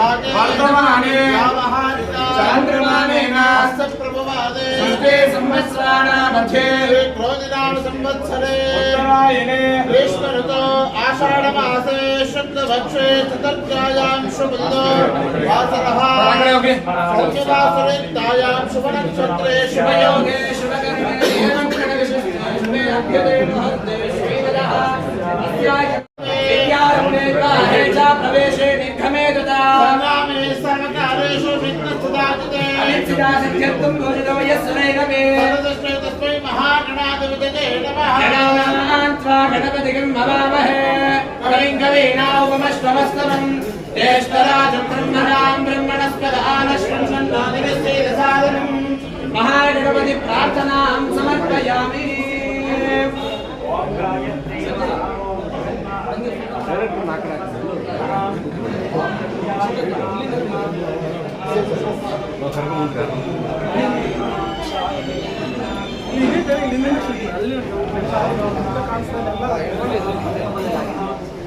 వర్ధమానే చాంద్రమానేన సప్రభవాదే సృష్టి సంవత్సరాణ మధ్యే క్రోధినామ సంవత్సరే ఉత్తరాయణే గ్రీష్మ ఋతో ఆషాఢ మాసే శుద్ధ చతుర్థాయాం శుభదో వాసరః సౌమ్యవాసరే తాయాం శుభ శుభయోగే कविं कवीनामुपमश्रवस्तवम् ज्येष्ठराजं ब्रह्मणां ब्रह्मणस्पदानश्रंसन्नादिनिश्चेदसादनम् महागणपति प्रार्थनां समर्पयामि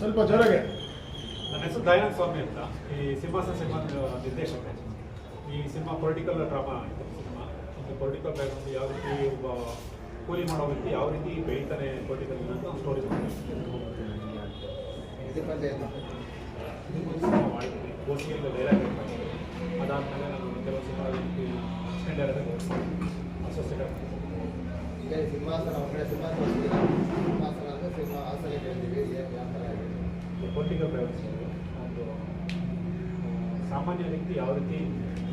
ಸ್ವಲ್ಪ ಜೋರಾಗೆ. ನನ್ನ ಹೆಸರು ದಯಾನಂದ ಸ್ವಾಮಿ ಅಂತ. ಈ ಸಿಂಹಾಸನ ಸಿನಿಮಾ ನಿರ್ದೇಶಕ. ಈ ಸಿನಿಮಾ ಪೊಲಿಟಿಕಲ್ ಡ್ರಾಮಾ ಇದು ಸಿನಿಮಾ. ಒಂದು ಪೊಲಿಟಿಕಲ್ ಬ್ಯಾಕ್ಗ್ರೌಂಡ್ ಯಾವ ರೀತಿ ಒಬ್ಬ ಕೂಲಿ ಮಾಡೋ ವ್ಯಕ್ತಿ ಯಾವ ರೀತಿ ಬೆಳೀತಾನೆ ಪೊಲಿಟಿಕಲ್ ಸ್ಟೋರಿ ಮಾಡಿದ್ವಿ ಗೋಷ್ಠಿಯಲ್ಲಿ ಬೇರೆ ಅದಾದಮೇಲೆ ನಾನು ಕೆಲವು ಡೈರೆಕ್ಟರ್ ಅಸೋಸಿಯೇಟ್ ಸಿಂಹಾಸನ ಒಬ್ಬಳೆ ಸಿಂಹಾಸನ. ಸಿಂಹಾಸನ ಅಂದರೆ ಸಿಂಹ ಹಾಸನ ಕೇಳ್ತೀವಿ ಏನು ಯಾವ ಥರ ಇದೆ? ಪೊಲಿಟಿಕಲ್ ಬ್ಯಾಲೆನ್ಸ್ ಒಂದು ಸಾಮಾನ್ಯ ವ್ಯಕ್ತಿ ಯಾವ ರೀತಿ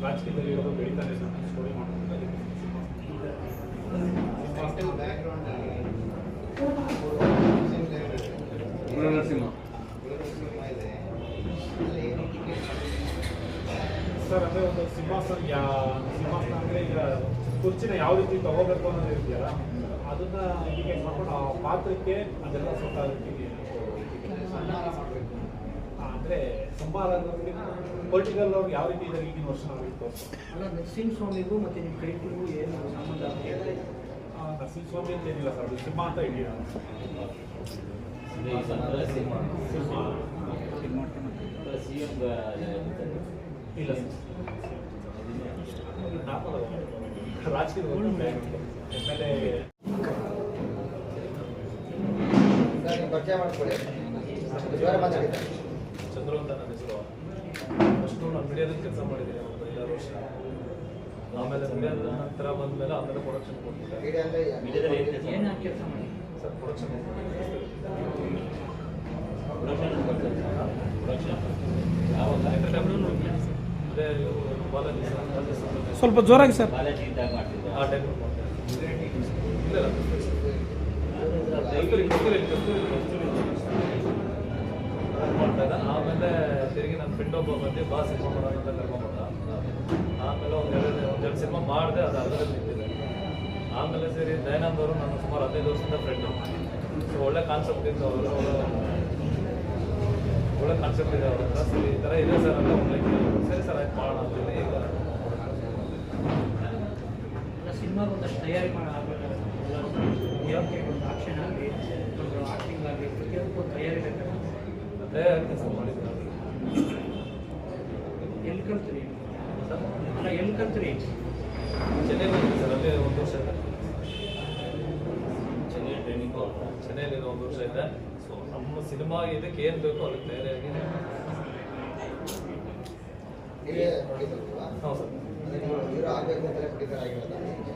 ರಾಜಕೀಯದಲ್ಲಿ ಇರೋದು ಬೆಳೀತಾನೆ ಸ್ಟೋರಿ ಮಾಡ್ಕೊಂಡು ಬ್ಯಾಕ್ಗ್ರೌಂಡ್ ಇದೆ ಸರ್ ಅಂದರೆ ಒಂದು ಸಿಂಹಾಸನ ಯಾ ಸಿಂಹಾಸನ ಅಂದರೆ ಈಗ ಕುರ್ಚಿನ ಯಾವ ರೀತಿ ತಗೋಬೇಕು ಅನ್ನೋದು ಇದೆಯಲ್ಲ ಅದನ್ನ ಇಂಡಿಕೇಟ್ ಮಾಡ್ಕೊಂಡು ಆ ಪಾತ್ರಕ್ಕೆ ಅದೆಲ್ಲ ಸ್ವಲ್ಪ ಅಂದರೆ ಸಂಭಾರ ಪೊಲಿಟಿಕಲ್ ಅವ್ರು ಯಾವ ರೀತಿ ಇದ್ದಾರೆ ಈಗಿನ ವರ್ಷ ನಾವು ತೋರಿಸ್ತಾರೆ ಅಲ್ಲ ನರಸಿಂಹ ಸ್ವಾಮಿಗೂ ಮತ್ತೆ ನಿಮ್ಮ ಕೈಗೂ ಏನು ಸಂಬಂಧ ನರಸಿಂಹಸ್ವಾಮಿ ಅಂತ ಏನಿಲ್ಲ ಸರ್ ಸಿಂಹ ಅಂತ ಇದೆಯಾ ಸಿಂಹ ಸಿಂಹ ಸರ್ ನೀವು ಪರಿಚಯ ಮಾಡ್ಕೊಳ್ಳಿ ಚಂದ್ರು ಅಂತ ನನ್ನ ಹೆಸರು ಫಸ್ಟು ನಾನು ಮೀಡಿಯಾದಲ್ಲಿ ಕೆಲಸ ಮಾಡಿದ್ದೀನಿ ಒಂದು ವರ್ಷ ಆಮೇಲೆ ಮೀಡಿಯಾದ ನಂತರ ಬಂದಮೇಲೆ ಆಮೇಲೆ ಪ್ರೊಡಕ್ಷನ್ ಕೊಡ್ತೀನಿ ಸರ್ ಪ್ರೊಡಕ್ಷನ್ ಪ್ರೊಡಕ್ಷನ್ ಯಾವ ಬಾಲಾಜಿ ಸರ್ ಬಾಲಾಜಿ ಸರ್ ಸ್ವಲ್ಪ ಜೋರಾಗಿ ಸರ್. ಆಮೇಲೆ ತಿರುಗಿ ನನ್ನ ಫ್ರೆಂಡ್ ಒಬ್ಬ ಬಂದು ಬಾ ಸಿನಿಮಾ ಮಾಡೋಣ ಅಂತ ಕರ್ಕೊಂಡ್ಬಂದ ಆಮೇಲೆ ಒಂದು ಎರಡು ಒಂದೆರಡು ಸಿನಿಮಾ ಮಾಡಿದೆ ಅದು ಅದರಲ್ಲಿ ನಿಂತಿದೆ ಆಮೇಲೆ ಸರಿ, ದಯಾನಂದ್ ಅವರು ನಾನು ಸುಮಾರು ಹದಿನೈದು ವರ್ಷದಿಂದ ಫ್ರೆಂಡು ಸೊ ಒಳ್ಳೆ ಕಾನ್ಸೆಪ್ಟ್ ಇತ್ತು. ಅವರು ಒಳ್ಳೆ ಕಾನ್ಸೆಪ್ಟ್ ಇದೆ ಅವರ ಹತ್ರ ಸರಿ ಈ ಥರ ಇದೆ ಸರ್ ಅಂತ ಒಂದು ಸರಿ ಸರ್ ಆಯ್ತು ಮಾಡೋಣ ಅಂತೇಳಿ ಈಗ. ಒಂದಷ್ಟು ತಯಾರಿ ಒಂದು ಆಕ್ಷನ್ ಆಗಲಿ ಒಂದು ಆಕ್ಟಿಂಗ್ ಆಗಲಿ ಪ್ರತಿಯೊಂದಕ್ಕೂ ತಯಾರಿ ಬೇಕಾಗುತ್ತೆ. ತಯಾರಿ ಕೆಲಸ ಮಾಡಿದ್ದೀನಿ ಎಲ್ಲಿ ಕಲ್ತೀರಿ? ಅಲ್ಲ ಎಲ್ಲಿ ಕಲ್ತೀರಿ? ಚೆನ್ನೈಲಿ ಸರ್ ಅಲ್ಲಿ ಒಂದು ವರ್ಷ ಇದೆ ಚೆನ್ನೈ ಟ್ರೈನಿಂಗು ಚೆನ್ನೈಲಿ ಒಂದು ವರ್ಷ ಇದೆ. ನಮ್ಮ ಸಿನಿಮಾ ಇದಕ್ಕೆ ಏನು ಬೇಕು ಅದಕ್ಕೆ ತಯಾರಿಯಾಗಿ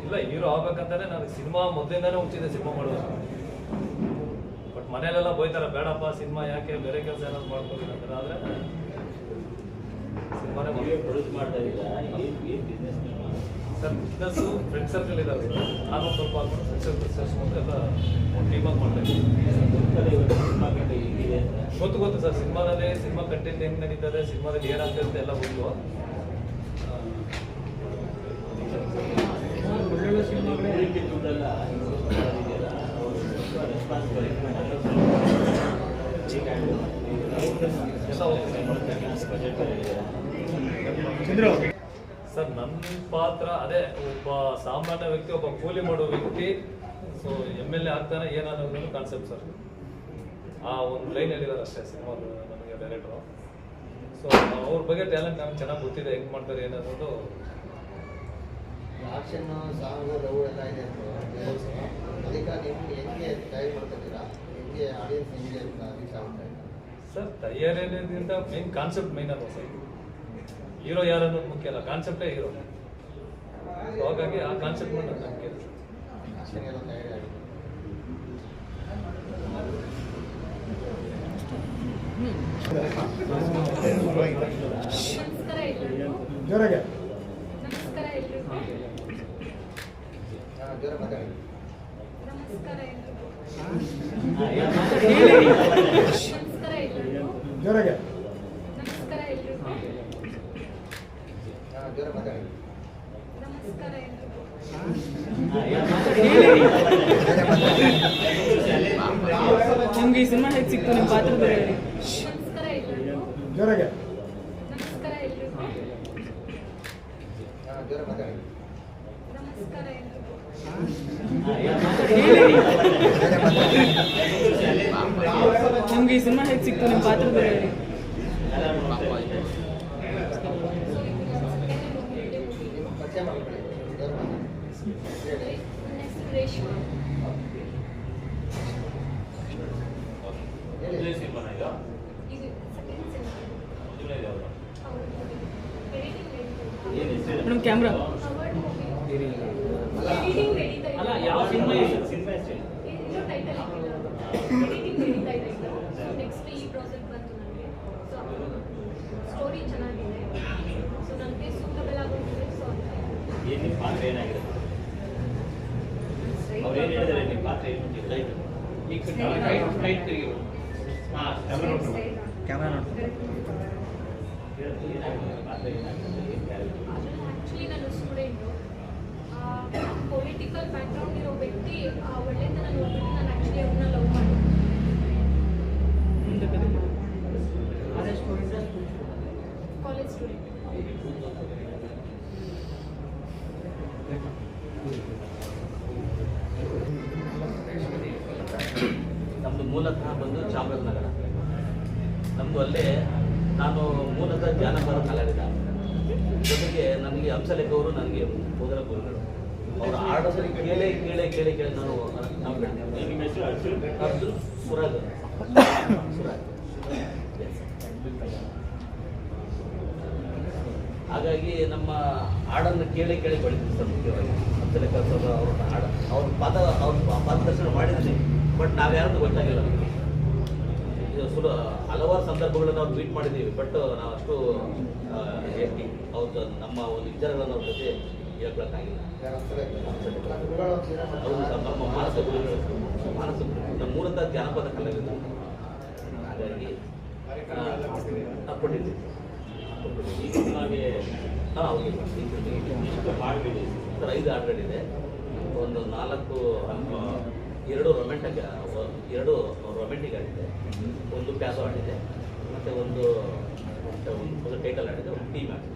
ಇಲ್ಲ ಹೀರೋ ಆಗ್ಬೇಕಂತಾನೆ ನಾನು ಸಿನಿಮಾ ಮೊದಲಿಂದಾನೇ ಹುಚ್ಚಿದೆ ಸಿನಿಮಾ ಮಾಡೋದು. ಬಟ್ ಮನೇಲೆಲ್ಲ ಬೈತಾರೆ ಬೇಡಪ್ಪ ಸಿನಿಮಾ ಯಾಕೆ ಬೇರೆ ಕೆಲಸ ಏನಾದ್ರು ಮಾಡ್ಕೊಳ್ಳಿ ಅಂತ. ಆದರೆ ಸಿನಿಮಾನೇ ಪ್ರೊಡ್ಯೂಸ್ ಮಾಡ್ತಾ ಸರ್ ಬಿಸ್ನೆಸ್ಸು ಫ್ರೆಂಡ್ ಸರ್ಕಲ್ ಇದ್ದಾವೆ ನಾನು ಸ್ವಲ್ಪ ಫ್ರೆಂಡ್ ಸರ್ಕಲ್ ಸೇರಿಸ್ಕೊಂಡು ಎಲ್ಲ ಒಂದು ಟೀಮಾಗಿ ಮಾಡ್ತಾ ಇದ್ದೀನಿ ಗೊತ್ತು ಗೊತ್ತು ಸರ್. ಸಿನಿಮಾದಲ್ಲಿ ಸಿನಿಮಾ ಕಂಟೆಂಟ್ ಹೆಂಗೆ ನಡೀತದೆ ಸಿನಿಮಾದಲ್ಲಿ ಏನಾಗ್ತಿರುತ್ತೆ ಎಲ್ಲ ಗೊತ್ತು. ಆ, ಒಳ್ಳೊಳ್ಳೆ ಸಿನಿಮಾಗಳೇ ಎಲ್ಲ ಹೋಗ್ತೀನಿ ಚಂದ್ರು ಸರ್ ನನ್ನ ಪಾತ್ರ ಅದೇ ಒಬ್ಬ ಸಾಮಾನ್ಯ ವ್ಯಕ್ತಿ ಒಬ್ಬ ಕೂಲಿ ಮಾಡೋ ವ್ಯಕ್ತಿ ಸೊ ಎಂ ಎಲ್ ಎ ಆಗ್ತಾನೆ ಏನಾದ್ರು ಕಾನ್ಸೆಪ್ಟ್ ಸರ್ ಆ ಒಂದು ಲೈನ್ ಹೇಳಿದಾರೆ ಅಷ್ಟೇ ಸಿನಿಮಾದ ನನಗೆ ಡೈರೆಕ್ಟ್ರು ಸೊ ಅವ್ರ ಬಗ್ಗೆ ಟ್ಯಾಲೆಂಟ್ ನಮ್ಗೆ ಚೆನ್ನಾಗಿ ಗೊತ್ತಿದೆ ಹೆಂಗೆ ಮಾಡ್ತಾರೆ ಏನನ್ನೋದು ಆಕ್ಷನ್ ಸಾಂಗ್ ಲವ್ ಎಲ್ಲ ಇದೆ ಅಂತ ಅದಕ್ಕೆ ನೀವು ಹೆಂಗೆ ತಯಾರಿ ಹೆಂಗೆ ಆಡಿಯನ್ಸ್ ಹೆಂಗೆ ಅಂತ? ಸರ್ ತಯಾರಿಯಿಂದ ಮೇನ್ ಕಾನ್ಸೆಪ್ಟ್ ಮೇನ್ ಅಲ್ವಾ ಸರ್ ಹೀರೋ ಯಾರು ಅನ್ನೋದು ಮುಖ್ಯ ಅಲ್ಲ ಕಾನ್ಸೆಪ್ಟೇ ಹೀರೋ ಹಾಗಾಗಿ ಆ ಕಾನ್ಸೆಪ್ಟ್ ಮೇಲೆ ನಂಬಿಕೆ ನಮಸ್ಕಾರ ಎಲ್ಲರಿಗೂ ನಮಸ್ಕಾರ ಎಲ್ಲರಿಗೂ ನಮಸ್ಕಾರ ಎಲ್ಲರಿಗೂ ಜೋರಾಗೆ ನಮಸ್ಕಾರ ಎಲ್ರಿಗೂ ಹಾಂ ಜೋರ ಮಾತಾಡಿ ನಮಸ್ಕಾರ ಎಲ್ರಿಗೂ ನಮಸ್ಕಾರ ಎಲ್ರಿಗೂ ಜೋರಾಗೆ ನಮಸ್ಕಾರ ಎಲ್ರಿಗೂ ಹಾಂ ಜೋರ ಮಾತಾಡಿ ನಮಸ್ಕಾರ ಎಲ್ರಿಗೂ ನಿಮ್ಗೆ ಈ ಸಿನಿಮಾ ಹೇಗೆ ಸಿಕ್ತು ನಿಮ್ಮ ಪಾತ್ರ ಬೇರೆ ಹೇಳಿ ನಮಸ್ಕಾರ ಎಲ್ರಿಗೂ ಜೋರಾಗೆ. ನಿಮ್ಗೆ ಈ ಸಿನಿಮಾ ಹೇಗೆ ಸಿಕ್ತು ನಿಮ್ಮ ಪಾತ್ರ ಬೇರೆ ಹೇಳಿ ಸೊ ಇದು ನನ್ನ ಸೆಕೆಂಡ್ ಮೂವಿ ನಿಮ್ಮ ಪರಿಚಯ ಮಾಡ್ಕೊಳ್ಳಿ ಜೋರ ಸಿನಿಮಾ ಮೇಡಮ್ ಕ್ಯಾಮ್ರಾ. ಅಲ್ಲ ಯಾವ ಸಿನಿಮಾ ಇದು? ಟೈಟಲ್ ಎಡಿಟಿಂಗ್ ನಡೀತಾ ಇದೆ ಸೊ ನೆಕ್ಸ್ಟ್ ಈ ಪ್ರಾಜೆಕ್ಟ್ ಬಂತು ನನಗೆ ಸೊ ಸ್ಟೋರಿ ಚೆನ್ನಾಗಿದೆ ಸೊ ನನಗೆ ಸೂಟಬಲ್ ಆಗೋಗಿದೆ ಸೊ ರೈಟ್ ರೈಟ್ ತಿರುಗಿ ಕ್ಯಾಮ್ರಾ ಆ್ಯಕ್ಚುಲಿ ನಾನು ಸ್ಟೂಡೆಂಟು ಪೊಲಿಟಿಕಲ್ ಬ್ಯಾಕ್ಗ್ರೌಂಡ್ ಇರೋ ವ್ಯಕ್ತಿ ಆ ಒಳ್ಳೆತನ ನೋಡ್ಬಿಟ್ಟು ನಾನು ಆ್ಯಕ್ಚುಲಿ ಅವ್ರನ್ನ ಲವ್ ಮಾಡಿದೆ ಮುಂದೆ ಕತೆ ಅದೇ ಕಾಲೇಜ್ ಸ್ಟೂಡೆಂಟ್ ಮೂಲತಃ ಬಂದು ಚಾಮರಾಜನಗರ ನಮ್ಮದು ಅಲ್ಲೇ ನಾನು ಮೂಲತಃ ಜಾನಪದ ಕಲಾವಿದ. ಜೊತೆಗೆ ನನಗೆ ಹಂಸಲೇಖವರು ನನಗೆ ಮೊದಲ ಗುರುಗಳು. ಅವರ ಆಡೋದ್ರೆ ಕೇಳೇ ಕೇಳೇ ಕೇಳೇ ಕೇಳಿ ನಾನು ಅರ್ಜುನ್. ಸುರಾಗ್. ಸುರಾಗ್. ಹಾಗಾಗಿ ನಮ್ಮ ಹಾಡನ್ನು ಕೇಳಿ ಕೇಳಿ ಬೆಳಿತೀವಿ ಸರ್ ಮುಖ್ಯವಾಗಿ. ಹಂಸಲೇಖ ಸರ್ ಅವ್ರ ಹಾಡ. ಅವ್ರ ಪದ ಅವ್ರ ಪದದರ್ಶನ ಮಾಡಿದ್ದೀನಿ. ಬಟ್ ನಾವ್ಯಾರು ಗೊತ್ತಾಗಿಲ್ಲ. ನಮಗೆ ಇದು ಸುಲ ಹಲವಾರು ಸಂದರ್ಭಗಳನ್ನು ನಾವು ಟ್ವೀಟ್ ಮಾಡಿದ್ದೀವಿ. ಬಟ್ ನಾವು ಅಷ್ಟು ಅವ್ರದ್ದು ನಮ್ಮ ಒಂದು ವಿಚಾರಗಳನ್ನು ಅವ್ರ ಜೊತೆ ಹೇಳ್ಕೊಳಕ್ಕಾಗಿಲ್ಲ. ನಮ್ಮ ಮಾನಸ ಗುರುಗಳು ನಮ್ಮ ಮೂಲತಃ ಜಾನಪದ ಕಲೆಗಳು. ಹಾಗಾಗಿ ಕೊಟ್ಟಿದ್ದೀವಿ ಹಾಂ, ಹೌದು ಸರ್ ಐದು ಹಾಡುಗಳಿದೆ ಒಂದು ನಾಲ್ಕು ಎರಡು ರೊಮ್ಯಾಂಟಿಕ್ ಎರಡು ರೊಮ್ಯಾಂಟಿಕ್ ಆಡಿದೆ ಒಂದು ಪ್ಯಾಸೋ ಆಡಿದೆ ಮತ್ತು ಒಂದು ಒಂದು ಟೈಟಲ್ ಆಡಿದೆ ಒಂದು ಟೀಮ್ ಆಡಿದೆ